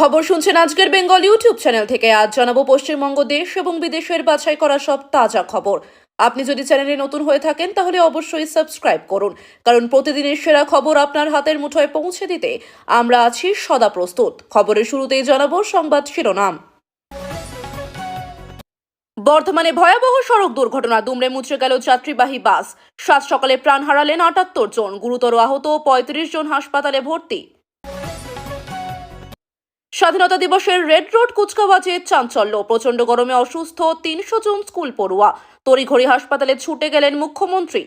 খবর শুনছেন আজকের বেঙ্গল ইউটিউব চ্যানেল থেকে। আজ জানাব পশ্চিমবঙ্গ দেশ এবং বিদেশের বাছাই করা সব তাজা খবর। আপনি যদি চ্যানেলে নতুন হয়ে থাকেন, তাহলে অবশ্যই সাবস্ক্রাইব করুন। কারণ প্রতিদিনের সেরা খবর আপনার হাতের মুঠোয় পৌঁছে দিতে আমরা আছি সদা প্রস্তুত। খবরের শুরুতেই জানাব সংবাদ শিরোনাম। বর্ধমানে ভয়াবহ সড়ক দুর্ঘটনা, দুমড়ে মুচড়ে গেল যাত্রীবাহী বাস। সাত সকালে প্রাণ হারালেন আটাত্তর জন। গুরুতর আহত পঁয়ত্রিশ জন হাসপাতালে ভর্তি। স্বাধীনতা দিবসের রেড রোড কুচকাওয়াজে চাঞ্চল্য। প্রচণ্ড গরমে অসুস্থ তিনশো জন স্কুল পড়ুয়া। তড়িঘড়ি হাসপাতালে ছুটে গেলেন মুখ্যমন্ত্রী।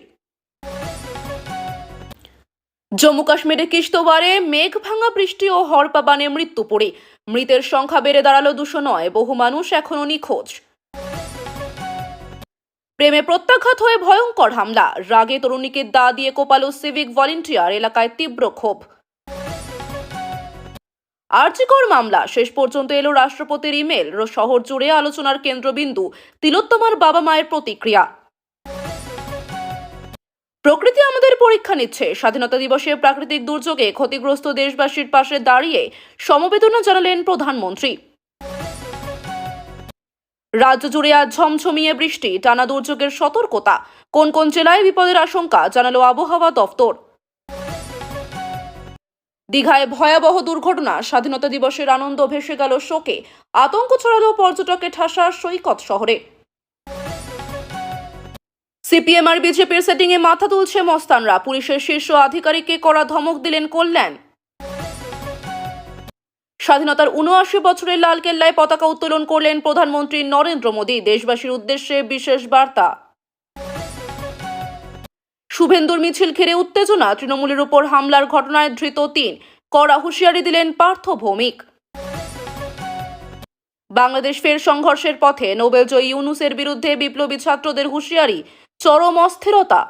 জম্মু কাশ্মীরে কিশতওয়ারে মেঘ ভাঙা বৃষ্টি ও হরপাবানে মৃত্যু পড়ে মৃতের সংখ্যা বেড়ে দাঁড়াল দুশো নয়। বহু মানুষ এখনও নিখোঁজ। প্রেমে প্রত্যাঘাত হয়ে ভয়ঙ্কর হামলা। রাগে তরুণীকে দা দিয়ে কোপালো সিভিক ভলেন্টিয়ার। এলাকায় তীব্র ক্ষোভ। আর্চিকর মামলা। শেষ পর্যন্ত এলো রাষ্ট্রপতির ইমেল। শহর জুড়ে আলোচনার কেন্দ্রবিন্দু। তিলোত্তমার বাবা মায়ের প্রতিক্রিয়া। প্রকৃতি আমাদের পরীক্ষা নিচ্ছে। স্বাধীনতা দিবসে প্রাকৃতিক দুর্যোগে ক্ষতিগ্রস্ত দেশবাসীর পাশে দাঁড়িয়ে সমবেদনা জানালেন প্রধানমন্ত্রী। রাজ্য জুড়ে আজ ঝমঝমিয়ে বৃষ্টি। টানা দুর্যোগের সতর্কতা। কোন কোন জেলায় বিপদের আশঙ্কা? জানালো আবহাওয়া দফতর। দীঘায় ভয়াবহ দুর্ঘটনা। স্বাধীনতা দিবসের আনন্দ ভেসে গেল শোকে। আতঙ্ক ছড়ালো পর্যটকে ঠাসা সৈকত শহরে। সিপিএম আর বিজেপির সেটিংয়ে মাথা তুলছে মস্তানরা। পুলিশের শীর্ষ আধিকারিককে করা ধমক দিলেন কল্যাণ। স্বাধীনতার উনআশি বছরের লালকেল্লায় পতাকা উত্তোলন করলেন প্রধানমন্ত্রী নরেন্দ্র মোদী। দেশবাসীর উদ্দেশ্যে বিশেষ বার্তা। শুভেন্দুর মিছিল ঘিরে উত্তেজনা। তৃণমূলের উপর হামলার ঘটনায় ধৃত তিন। কড়া হুঁশিয়ারি দিলেন পার্থ ভৌমিক। বাংলাদেশ ফের সংঘর্ষের পথে নোবেলজয়ী ইউনুসের বিরুদ্ধে বিপ্লবী ছাত্রদের হুঁশিয়ারি। চরম অস্থিরতা।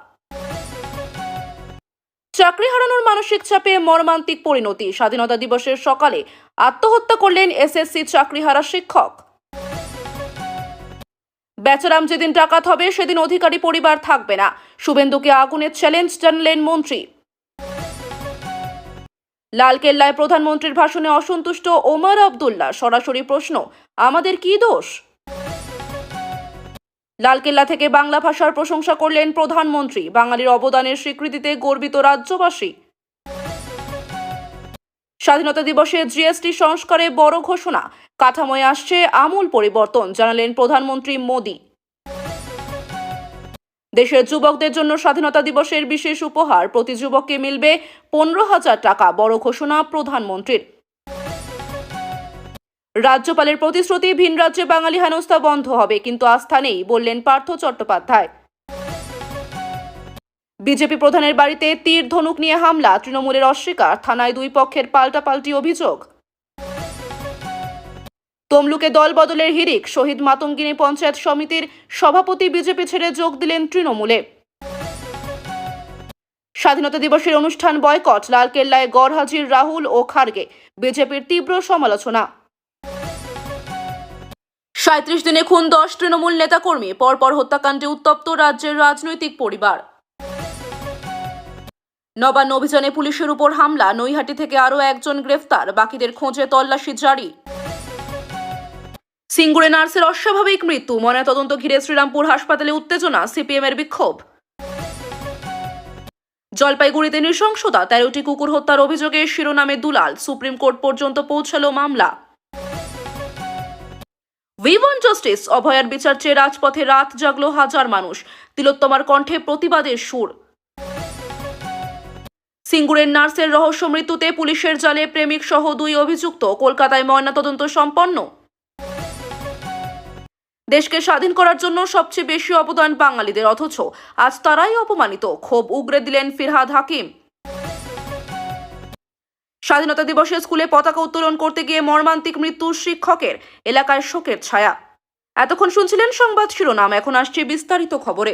চাকরি হারানোর মানসিক চাপে মর্মান্তিক পরিণতি। স্বাধীনতা দিবসের সকালে আত্মহত্যা করলেন এসএসসি চাকরিহারা শিক্ষক। বেচারাম যেদিন ডাকাত হবে, সেদিন অধিকারী পরিবার থাকবে না। শুভেন্দুকে আগুনের চ্যালেঞ্জ জানালেন মন্ত্রী। লালকেল্লায় প্রধানমন্ত্রীর ভাষণে অসন্তুষ্ট ওমর আবদুল্লাহ। সরাসরি প্রশ্ন, আমাদের কি দোষ? লালকেল্লা থেকে বাংলা ভাষার প্রশংসা করলেন প্রধানমন্ত্রী। বাঙালির অবদানের স্বীকৃতিতে গর্বিত রাজ্যবাসী। স্বাধীনতা দিবসে জিএসটি সংস্কারে বড় ঘোষণা। কাঠামোয় আসছে আমূল পরিবর্তন, জানালেন প্রধানমন্ত্রী মোদী। দেশের যুবকদের জন্য স্বাধীনতা দিবসের বিশেষ উপহার, প্রতি যুবককে মিলবে পনেরো হাজার টাকা, বড় ঘোষণা প্রধানমন্ত্রীর। রাজ্যপালের প্রতিশ্রুতি, ভিন রাজ্যে বাঙালি হেনস্থা বন্ধ হবে, কিন্তু আস্থা নেই, বললেন পার্থ চট্টোপাধ্যায়। বিজেপি প্রধানের বাড়িতে তীর ধনুক নিয়ে হামলা, তৃণমূলের অস্বীকার, থানায় দুই পক্ষের পাল্টাপাল্টি অভিযোগ। তমলুকে দল বদলের হিরিক শহীদ মাতঙ্গিনী পঞ্চায়েত সমিতির সভাপতি বিজেপি ছেড়ে যোগ দিলেন তৃণমূলে। স্বাধীনতা দিবসের অনুষ্ঠান বয়কট, লালকেল্লায় গড়হাজির রাহুল ও খার্গে বিজেপির তীব্র সমালোচনা। সাঁত্রিশ দিনে খুন দশ তৃণমূল নেতাকর্মী, পরপর হত্যাকাণ্ডে উত্তপ্ত রাজ্যের রাজনৈতিক পরিবার। নবান্ন অভিযানে পুলিশের উপর হামলা। নৈহাটি থেকে আরও একজন গ্রেফতার। বাকিদের খোঁজে তল্লাশি জারি। সিঙ্গুরে নার্সের অস্বাভাবিক মৃত্যু। ময়নাতদন্ত ঘিরে শ্রীরামপুর হাসপাতালে উত্তেজনা সিপিএম এর বিক্ষোভ। জলপাইগুড়িতে নৃশংসতা। তেরোটি কুকুর হত্যার অভিযোগে শিরোনামে দুলাল। সুপ্রিম কোর্ট পর্যন্ত পৌঁছালো মামলা। Want justice. অভয়ার বিচার চেয়ে রাজপথে রাত জাগলো হাজার মানুষ। তিলোত্তমার কণ্ঠে প্রতিবাদের সুর। সিঙ্গুরের নার্সের রহস্য মৃত্যুতে পুলিশের জালে প্রেমিক সহ দুই অভিযুক্ত। কলকাতায় ময়নাতদন্ত সম্পন্ন। দেশকে স্বাধীন করার জন্য সবচেয়ে বেশি অবদান বাঙালিদের, অথচ আজ তারাই অপমানিত। ক্ষোভ উগরে দিলেন ফিরহাদ হাকিম। স্বাধীনতা দিবসে স্কুলে পতাকা উত্তোলন করতে গিয়ে মর্মান্তিক মৃত্যু শিক্ষকের, এলাকায় শোকের ছায়া। এতক্ষণ শুনছিলেন সংবাদ শিরোনাম, এখন আসছে বিস্তারিত খবরে।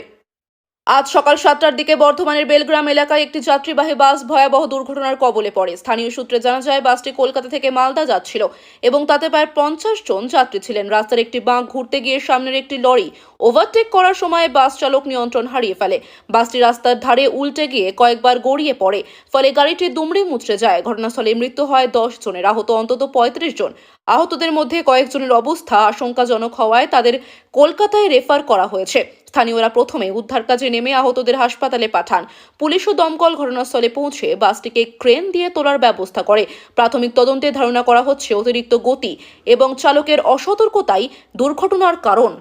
আজ সকাল সাতটার দিকে বর্ধমানের বেলগ্রাম এলাকায় একটি যাত্রীবাহী বাস ভয়াবহ দুর্ঘটনার কবলে পড়ে। স্থানীয় সূত্রে জানা যায়, বাসটি কলকাতা থেকে মালদা যাচ্ছিল এবং তাতে প্রায় পঞ্চাশ জন যাত্রী ছিলেন। রাস্তার একটি বাঁক ঘুরতে গিয়ে সামনের একটি লরি ওভারটেক করার সময় বাস চালক নিয়ন্ত্রণ হারিয়ে ফেলে। বাসটি রাস্তার ধারে উল্টে গিয়ে কয়েকবার গড়িয়ে পড়ে, ফলে গাড়িটি দুমড়ে মুচড়ে যায়। ঘটনাস্থলে মৃত্যু হয় দশ জনের। আহত অন্তত পঁয়ত্রিশ জন। আহতদের মধ্যে কয়েকজনের অবস্থা আশঙ্কাজনক হওয়ায় তাদের কলকাতায় রেফার করা হয়েছে। স্থানীয়রা প্রথমে উদ্ধার কাজে নেমে আহতদের হাসপাতালে পাঠান। পুলিশ ও দমকল ঘটনাস্থলে পৌঁছে বাসটিকে ক্রেন দিয়ে তোলার ব্যবস্থা করে। প্রাথমিক তদন্তে ধারণা করা হচ্ছে অতিরিক্ত গতি এবং চালকের অসতর্কতাই দুর্ঘটনার কারণ।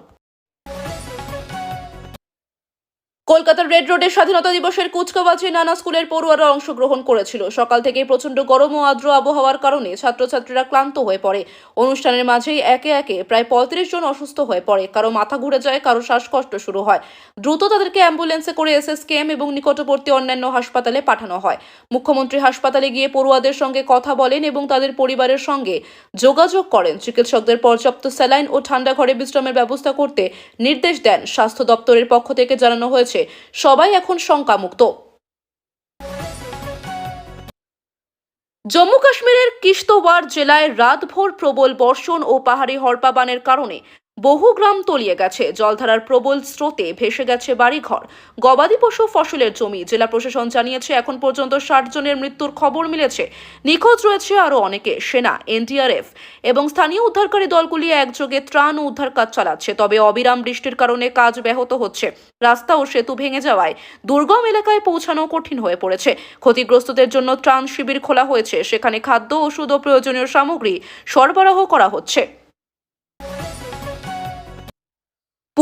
কলকাতার রেড রোডের স্বাধীনতা দিবসের কুচকাওয়াজে নানা স্কুলের পড়ুয়ারা অংশগ্রহণ করেছিল। সকাল থেকে প্রচণ্ড গরম ও আর্দ্র আবহাওয়ার কারণে ছাত্রছাত্রীরা ক্লান্ত হয়ে পড়ে। অনুষ্ঠানের মাঝেই একে একে প্রায় পঁয়ত্রিশ জন অসুস্থ হয়ে পড়ে। কারও মাথা ঘুরে যায়, কারও শ্বাসকষ্ট শুরু হয়। দ্রুত তাদেরকে অ্যাম্বুলেন্সে করে এসএসকেএম এবং নিকটবর্তী অন্যান্য হাসপাতালে পাঠানো হয়। মুখ্যমন্ত্রী হাসপাতালে গিয়ে পড়ুয়াদের সঙ্গে কথা বলেন এবং তাদের পরিবারের সঙ্গে যোগাযোগ করেন। চিকিৎসকদের পর্যাপ্ত স্যালাইন ও ঠান্ডা ঘরে বিশ্রামের ব্যবস্থা করতে নির্দেশ দেন। স্বাস্থ্য দপ্তরের পক্ষ থেকে জানানো হয়েছে সবাই এখন শঙ্কামুক্ত। জম্মু কাশ্মীরের কিশতওয়ার জেলায় রাতভর প্রবল বর্ষণ ও পাহাড়ি হরপাবানের কারণে বহু গ্রাম তলিয়ে গেছে। জলধারার প্রবল স্রোতে ভেসে গেছে বাড়িঘর। গবাদি পশু ফসলের জমি, জেলা প্রশাসন জানিয়েছে, এখন পর্যন্ত ষাট জনের মৃত্যুর খবর মিলেছে। নিখোঁজ রয়েছে আরও অনেকে, সেনা, এনডিআরএফ এবং স্থানীয় উদ্ধারকারী দলগুলি একযোগে ত্রাণ ও উদ্ধার কাজ চালাচ্ছে। তবে অবিরাম বৃষ্টির কারণে কাজ ব্যাহত হচ্ছে। রাস্তা ও সেতু ভেঙে যাওয়ায় দুর্গম এলাকায় পৌঁছানো কঠিন হয়ে পড়েছে। ক্ষতিগ্রস্তদের জন্য ত্রাণ শিবির খোলা হয়েছে। সেখানে খাদ্য, ওষুধ ও প্রয়োজনীয় সামগ্রী সরবরাহ করা হচ্ছে।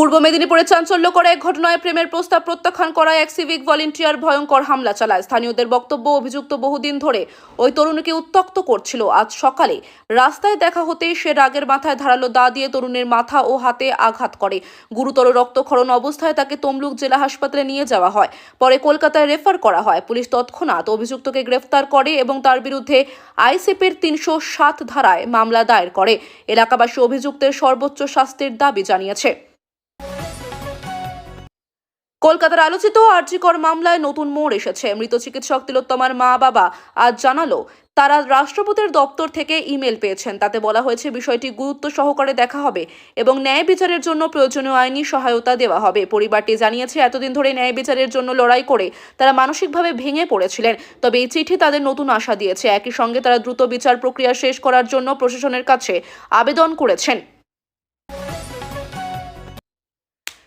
পূর্ব মেদিনীপুরে চাঞ্চল্যকর এক ঘটনায় প্রেমের প্রস্তাব প্রত্যাখ্যান করায় এক সিভিক ভলেন্টিয়ার ভয়ঙ্কর হামলা চালায়। স্থানীয়দের বক্তব্য অভিযুক্ত বহুদিন ধরে ওই তরুণীকে উত্তক্ত করছিল। আজ সকালে রাস্তায় দেখা হতেই সে রাগের মাথায় ধারালো দা দিয়ে তরুণের মাথা ও হাতে আঘাত করে। গুরুতর রক্তক্ষরণ অবস্থায় তাকে তমলুক জেলা হাসপাতালে নিয়ে যাওয়া হয়। পরে কলকাতায় রেফার করা হয়। পুলিশ তৎক্ষণাৎ অভিযুক্তকে গ্রেফতার করে এবং তার বিরুদ্ধে আইসিপির তিনশো সাত ধারায় মামলা দায়ের করে। এলাকাবাসী অভিযুক্তের সর্বোচ্চ শাস্তির দাবি জানিয়েছে। কলকাতার আলোচিত আর্জিকর মামলায় নতুন মোড় এসেছে। মৃত চিকিৎসক তিলোত্তমার মা বাবা আজ জানালো, তারা রাষ্ট্রপতির দপ্তর থেকে ইমেল পেয়েছেন। তাতে বলা হয়েছে, বিষয়টি গুরুত্ব সহকারে দেখা হবে এবং ন্যায় বিচারের জন্য প্রয়োজনীয় আইনি সহায়তা দেওয়া হবে। পরিবারটি জানিয়েছে, এতদিন ধরে ন্যায় বিচারের জন্য লড়াই করে তারা মানসিকভাবে ভেঙে পড়েছিলেন। তবে এই চিঠি তাদের নতুন আশা দিয়েছে। একই সঙ্গে তারা দ্রুত বিচার প্রক্রিয়া শেষ করার জন্য প্রশাসনের কাছে আবেদন করেছেন।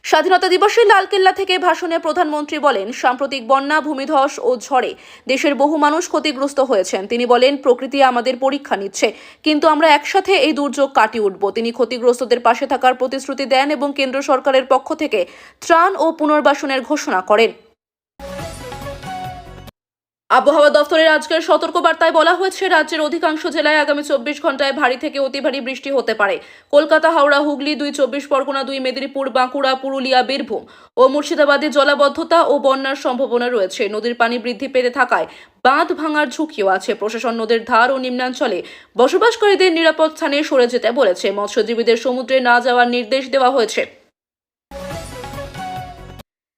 স্বাধীনতা দিবসে লালকেল্লা থেকে ভাষণে প্রধানমন্ত্রী বলেন, সাম্প্রতিক বন্যা, ভূমিধস ও ঝড়ে দেশের বহু মানুষ ক্ষতিগ্রস্ত হয়েছেন। তিনি বলেন, প্রকৃতি আমাদের পরীক্ষা নিচ্ছে, কিন্তু আমরা একসাথে এই দুর্যোগ কাটিয়ে উঠব। তিনি ক্ষতিগ্রস্তদের পাশে থাকার প্রতিশ্রুতি দেন এবং কেন্দ্র সরকারের পক্ষ থেকে ত্রাণ ও পুনর্বাসনের ঘোষণা করেন। আবহাওয়া দফতরের আজকের সতর্কবার্তায় বলা হয়েছে, রাজ্যের অধিকাংশ জেলায় আগামী চব্বিশ ঘন্টায় ভারী থেকে অতি ভারী বৃষ্টি হতে পারে। কলকাতা, হাওড়া, হুগলি, দুই চব্বিশ পরগনা, দুই মেদিনীপুর, বাঁকুড়া, পুরুলিয়া, বীরভূম ও মুর্শিদাবাদে জলাবদ্ধতা ও বন্যার সম্ভাবনা রয়েছে। নদীর পানি বৃদ্ধি পেতে থাকায় বাঁধ ভাঙার ঝুঁকিও আছে। প্রশাসন নদীর ধার ও নিম্নাঞ্চলে বসবাসকারীদের নিরাপদ স্থানে সরে যেতে বলেছে। মৎস্যজীবীদের সমুদ্রে না যাওয়ার নির্দেশ দেওয়া হয়েছে।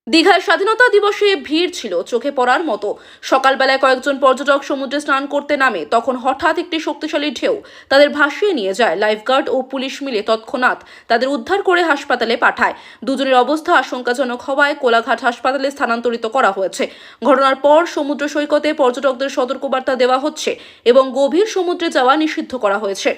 দীঘায় স্বাধীনতা দিবসে ভিড় ছিল, চোখে পড়ার মতো। সকালবেলায় কয়েকজন পর্যটক সমুদ্রে স্নান করতে নামে, তখন হঠাৎ একটি শক্তিশালী ঢেউ তাদের ভাসিয়ে নিয়ে যায়। লাইফগার্ড ও পুলিশ মিলে তৎক্ষণাৎ তাদের উদ্ধার করে হাসপাতালে পাঠায়। দুজনের অবস্থা আশঙ্কাজনক হওয়ায় কোলাঘাট হাসপাতালে স্থানান্তরিত করা হয়েছে। ঘটনার পর সমুদ্র সৈকতে পর্যটকদের সতর্কবার্তা দেওয়া হচ্ছে এবং গভীর সমুদ্রে যাওয়া নিষিদ্ধ করা হয়েছে।